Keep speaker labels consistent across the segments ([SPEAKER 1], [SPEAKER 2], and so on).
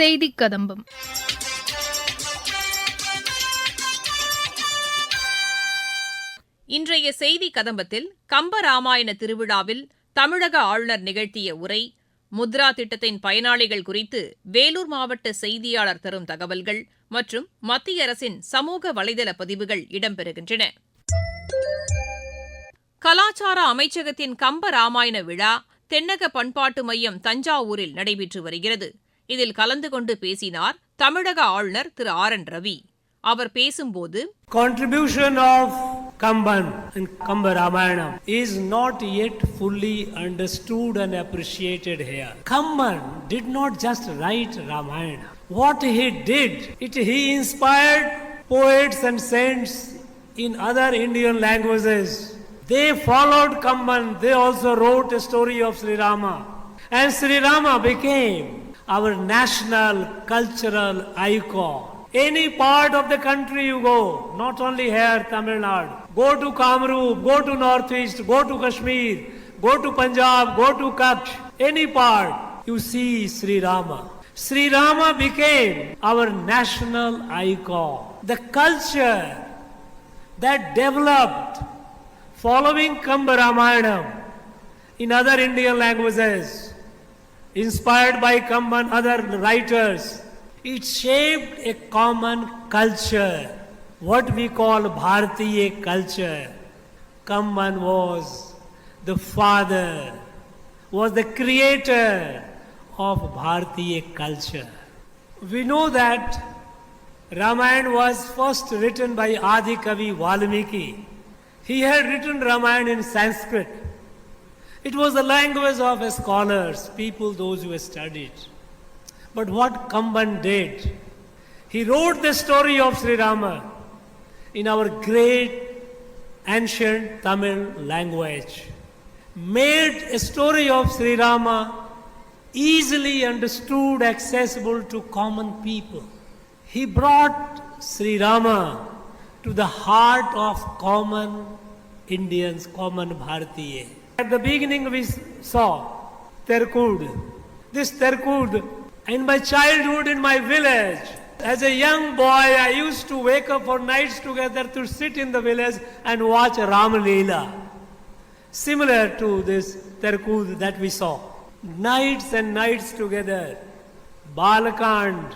[SPEAKER 1] செய்திக் கதம்பம்
[SPEAKER 2] இன்றைய செய்தி கதம்பத்தில் கம்பராமாயண திருவிழாவில் தமிழக ஆளுநர் நிகழ்த்திய உரை முத்ரா திட்டத்தின் பயனாளிகள் குறித்து வேலூர் மாவட்ட செய்தியாளர் தரும் தகவல்கள் மற்றும் மத்திய அரசின் சமூக வலைதள பதிவுகள் இடம்பெறுகின்றன. கலாச்சார அமைச்சகத்தின் கம்ப ராமாயண விழா தென்னக பண்பாட்டு மையம் தஞ்சாவூரில் நடைபெற்று வருகிறது. இதில் கலந்து கொண்டு பேசினார் தமிழக ஆளுநர் திரு ஆர் என் ரவி அவர் பேசும்போது
[SPEAKER 3] Contribution of Kamban and Kamba Ramayana is not yet fully understood and appreciated here. Kamban did not just write Ramayana. What he did, it he inspired poets and saints in other Indian languages. They followed Kamban. They also wrote a story of Sri Rama. And Sri Rama became our national cultural icon. Any part of the country you go, not only here, Tamil Nadu, go to Kamrup, go to Northeast, go to Kashmir, go to Punjab, go to Kutch, any part, you see Sri Rama. Sri Rama became our national icon. The culture that developed following Kamba Ramayanam in other Indian languages, inspired by and other writers, it shaped a common culture, what we call Bharatiya culture. Kamban was the father, was the creator of Bharatiya culture. We know that Ramayana was first written by Adi Kavi Valmiki. He had written Ramayana in Sanskrit. It was the language of scholars, people, those who studied. But what Kamban did, he wrote the story of Sri Rama in our great ancient Tamil language, made a story of Sri Rama easily understood, accessible to common people. He brought Sri Rama to the heart of common Indians, common Bharatiya. At the beginning, we saw Terkud. This Terkud, in my childhood, in my village, as a young boy, I used to wake up for nights together to sit in the village and watch Ram. Similar to this Terkud that we saw. Nights and nights together. Balakand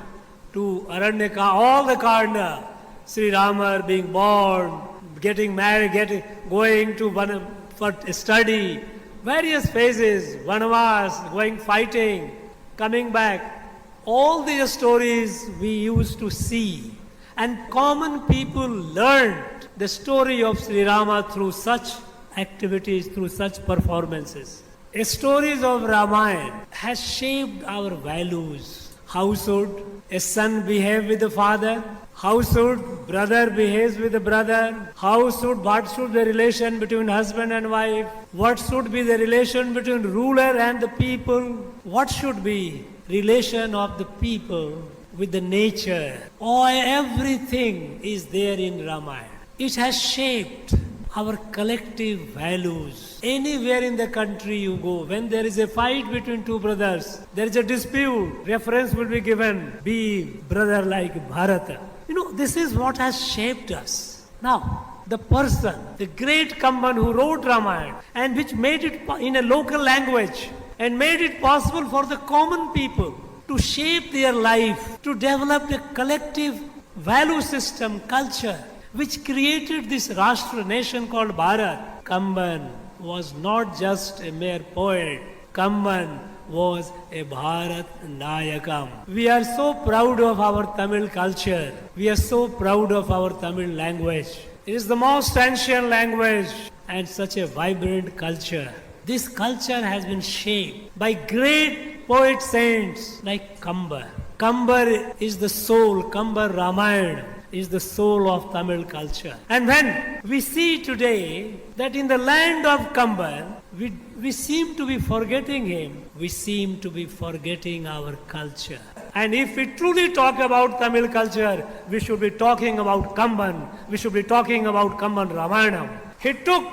[SPEAKER 3] to Aranyaka, all the Kanda. Sri Rama being born, getting married, getting, going to Van- for study, various phases, Vanavas, going fighting, coming back. All these stories we used to see. And common people learned the story of Sri Rama through such activities, through such performances. The stories of Ramayana has shaped our values. How should a son behave with the father? How should brother behaves with the brother? How should what should the relation between husband and wife? What should be the relation between ruler and the people? What should be relation of the people with the nature? Oh, everything is there in Ramayana. It has shaped our collective values. Anywhere in the country you go, when there is a fight between two brothers, there is a dispute, reference will be given, be brother like Bharata. You know, this is what has shaped us. Now, the person, the great Kamban who wrote Ramayana and which made it in a local language and made it possible for the common people to shape their life, to develop a collective value system, culture, which created this Rashtra nation called Bharat. Kamban was not just a mere poet. Kamban was a Bharat Nayakam. We are so proud of our Tamil culture. We are so proud of our Tamil language. It is the most ancient language and such a vibrant culture. This culture has been shaped by great poet saints like Kambar. Kambar is the soul, Kambar Ramayana is the soul of Tamil culture. And when we see today that in the land of Kambar, we, we seem to be forgetting him, we seem to be forgetting our culture. And if we truly talk about Tamil culture, we should be talking about Kamban, we should be talking about Kamban Ramayana. He took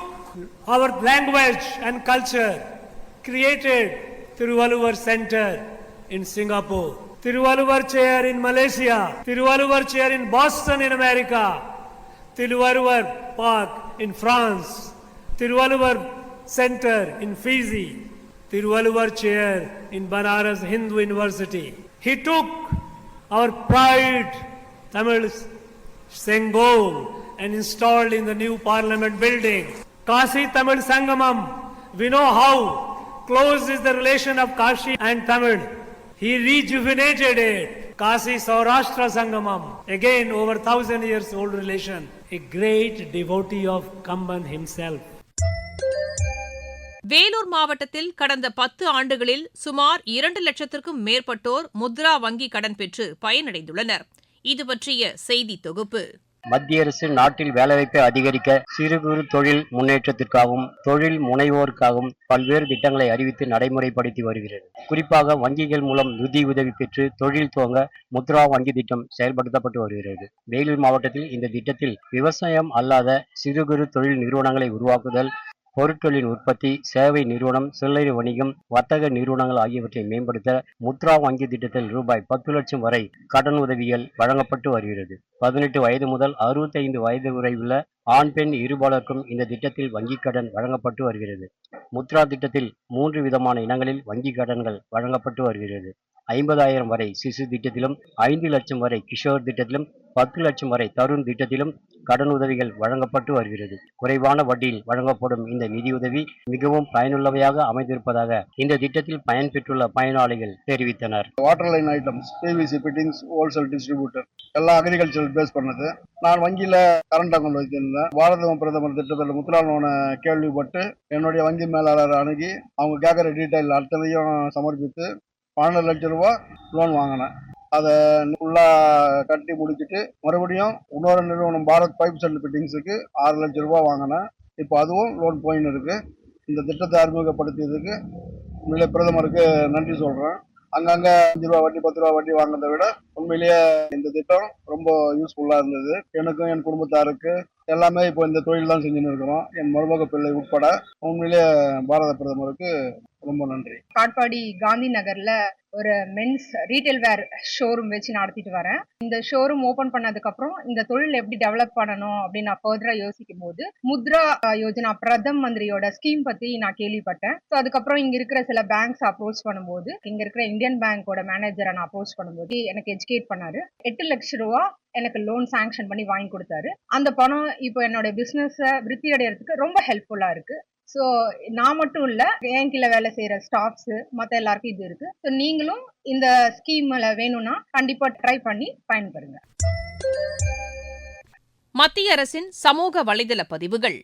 [SPEAKER 3] our language and culture, created Thiruvalluvar Center in Singapore. Tiruvalluvar chair in Malaysia, Tiruvalluvar chair in Boston in America, Tiruvalluvar Park in France, Tiruvalluvar Center in Fiji, Tiruvalluvar chair in Banaras Hindu University. He took our pride, Tamil Sengol, and installed in the new parliament building. Kasi Tamil Sangamam, we know how close is the relation of Kashi and Tamil. He rejuvenated it. Kasi Saurashtra Sangamam, again over thousand years old relation. A great devotee of Kamban himself.
[SPEAKER 2] Vellore மாவட்டத்தில் கடந்த பத்து ஆண்டுகளில் சுமார் இரண்டு லட்சத்திற்கும் மேற்பட்டோர் முத்ரா வங்கி கடன் பெற்று பயனடைந்துள்ளனர் இது பற்றிய செய்தி தொகுப்பு
[SPEAKER 1] மத்திய அரசு நாட்டில் வேலைவாய்ப்பை அதிகரிக்க சிறு குறு தொழில் முன்னேற்றத்திற்காகவும் தொழில் முனைவோருக்காகவும் பல்வேறு திட்டங்களை அறிவித்து நடைமுறைப்படுத்தி வருகிறது. குறிப்பாக வங்கிகள் மூலம் நிதி உதவி பெற்று தொழில் துவங்க முத்ரா வங்கி திட்டம் செயல்படுத்தப்பட்டு வருகிறது. வேலூர் மாவட்டத்தில் இந்த திட்டத்தில் விவசாயம் அல்லாத சிறு குறு தொழில் நிறுவனங்களை உருவாக்குதல் பொருட்களின் உற்பத்தி சேவை நிறுவனம் சில்லறை வணிகம் வர்த்தக நிறுவனங்கள் ஆகியவற்றை மேம்படுத்த முத்ரா வங்கி திட்டத்தில் ரூபாய் பத்து லட்சம் வரை கடன் உதவிகள் வழங்கப்பட்டு வருகிறது. பதினெட்டு வயது முதல் அறுபத்தைந்து வயது வரை உள்ள ஆண் பெண் இருபாலருக்கும் இந்த திட்டத்தில் வங்கிக் கடன் வழங்கப்பட்டு வருகிறது. முத்ரா திட்டத்தில் மூன்று விதமான இனங்களில் வங்கிக் கடன்கள் வழங்கப்பட்டு வருகிறது. ஐம்பதாயிரம் வரை சிசு திட்டத்திலும் ஐந்து லட்சம் வரை கிஷோர் திட்டத்திலும் பத்து லட்சம் வரை தருண் திட்டத்திலும் கடன் உதவிகள் வழங்கப்பட்டு வருகிறது. குறைவான வட்டியில் வழங்கப்படும் இந்த நிதியுதவி மிகவும் பயனுள்ளவையாக அமைந்திருப்பதாக இந்த திட்டத்தில் பயன்பெற்றுள்ள பயனாளிகள் தெரிவித்தனர்.
[SPEAKER 4] Water line items PVC fittings wholesale distributor எல்லாம் அக்ரிகல்ச்சர் பேஸ் பண்ணது. நான் வங்கியில் கரண்ட் அக்கௌண்ட் வைத்திருந்தேன். பாரத பிரதமர் திட்டத்தில் முத்ரா லோனை கேள்விப்பட்டு என்னுடைய வங்கி மேலாளர் அணுகி அவங்க கேட்குற டீட்டெயில் அத்தனையும் சமர்ப்பித்து பன்னெண்டு லட்சம் ரூபா லோன் வாங்கினேன். அதை ஃபுல்லாக கட்டி முடிச்சுட்டு மறுபடியும் இன்னொரு நிறுவனம் பாரத் பைப்ஸ் அண்ட் ஃபிட்டிங்ஸுக்கு ஆறு லட்சம் ரூபா வாங்கினேன். இப்போ அதுவும் லோன் போயின்னு இருக்குது இந்த திட்டத்தை அறிமுகப்படுத்தியதுக்கு உங்களை பிரதமருக்கு நன்றி சொல்கிறேன் அங்கங்கே அஞ்சு ரூபா வட்டி பத்து ரூபா வட்டி வாங்கினதை விட உண்மையிலேயே இந்த திட்டம் ரொம்ப யூஸ்ஃபுல்லாக இருந்தது. எனக்கும் என் குடும்பத்தாருக்கு எல்லாமே இப்போ இந்த தொழில் தான் செஞ்சுன்னு இருக்கிறோம். என் மருமக பிள்ளை உட்பட உண்மையிலேயே பாரத பிரதமருக்கு ரொம்ப நன்றி.
[SPEAKER 5] காட்பாடி காந்தி நகர்ல ஒரு மென்ஸ் ரீட்டைல் வேர் ஷோரூம் வச்சு நடத்திட்டு வரேன். இந்த ஷோரூம் ஓபன் பண்ணதுக்கு அப்புறம் இந்த தொழில் எப்படி டெவலப் பண்ணணும் அப்படின்னு நான் ஃபர்தரா யோசிக்கும் போது முத்ரா யோஜனா பிரதம் மந்திரியோட ஸ்கீம் பத்தி நான் கேள்விப்பட்டேன். ஸோ அதுக்கப்புறம் இங்க இருக்கிற சில பேங்க்ஸ் அப்ரோச் பண்ணும்போது இங்க இருக்கிற இந்தியன் பேங்கோட மேனேஜரை நான் அப்ரோச் பண்ணும்போது எனக்கு எஜுகேட் பண்ணாரு. எட்டு லட்சம் ரூபா எனக்கு லோன் சாங்ஷன் பண்ணி வாங்கி கொடுத்தாரு. அந்த பணம் இப்போ என்னோட பிஸ்னஸை விருத்தி அடையிறதுக்கு ரொம்ப ஹெல்ப்ஃபுல்லாக இருக்கு. ஸோ நான் மட்டும் இல்லை என் கீழே வேலை செய்கிற ஸ்டாஃப்ஸு மற்ற எல்லாருக்கும் இது இருக்கு. ஸோ நீங்களும் இந்த ஸ்கீம்ல வேணும்னா கண்டிப்பாக ட்ரை பண்ணி பயன்பெறுங்க.
[SPEAKER 2] மத்திய அரசின் சமூக வலைதள பதிவுகள்.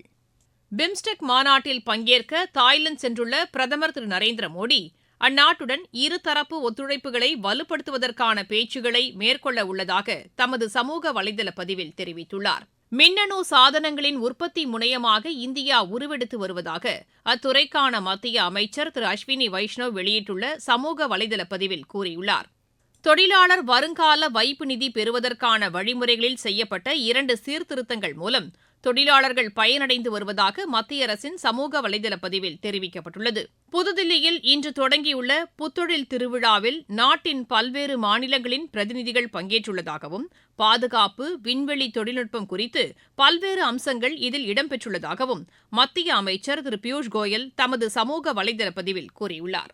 [SPEAKER 2] பிம்ஸ்டெக் மாநாட்டில் பங்கேற்க தாய்லாந்து சென்றுள்ள பிரதமர் திரு நரேந்திர மோடி அந்நாட்டுடன் இருதரப்பு ஒத்துழைப்புகளை வலுப்படுத்துவதற்கான பேச்சுகளை மேற்கொள்ள உள்ளதாக தமது சமூக வலைதள பதிவில் தெரிவித்துள்ளார். மின்னணு சாதனங்களின் உற்பத்தி முனையமாக இந்தியா உருவெடுத்து வருவதாக அத்துறைக்கான மத்திய அமைச்சர் திரு அஸ்வினி வைஷ்ணவ் வெளியிட்டுள்ள சமூக வலைதள பதிவில் கூறியுள்ளார். தொழிலாளர் வருங்கால வைப்பு நிதி பெறுவதற்கான வழிமுறைகளில் செய்யப்பட்ட இரண்டு சீர்திருத்தங்கள் மூலம் தொழிலாளர்கள் பயனடைந்து வருவதாக மத்திய அரசின் சமூக வலைதள பதிவில் தெரிவிக்கப்பட்டுள்ளது. புதுதில்லியில் இன்று தொடங்கியுள்ள புத்தொழில் திருவிழாவில் நாட்டின் பல்வேறு மாநிலங்களின் பிரதிநிதிகள் பங்கேற்றுள்ளதாகவும் பாதுகாப்பு விண்வெளி தொழில்நுட்பம் குறித்து பல்வேறு அம்சங்கள் இதில் இடம்பெற்றுள்ளதாகவும் மத்திய அமைச்சர் திரு பியூஷ் கோயல் தமது சமூக வலைதள பதிவில் கூறியுள்ளார்.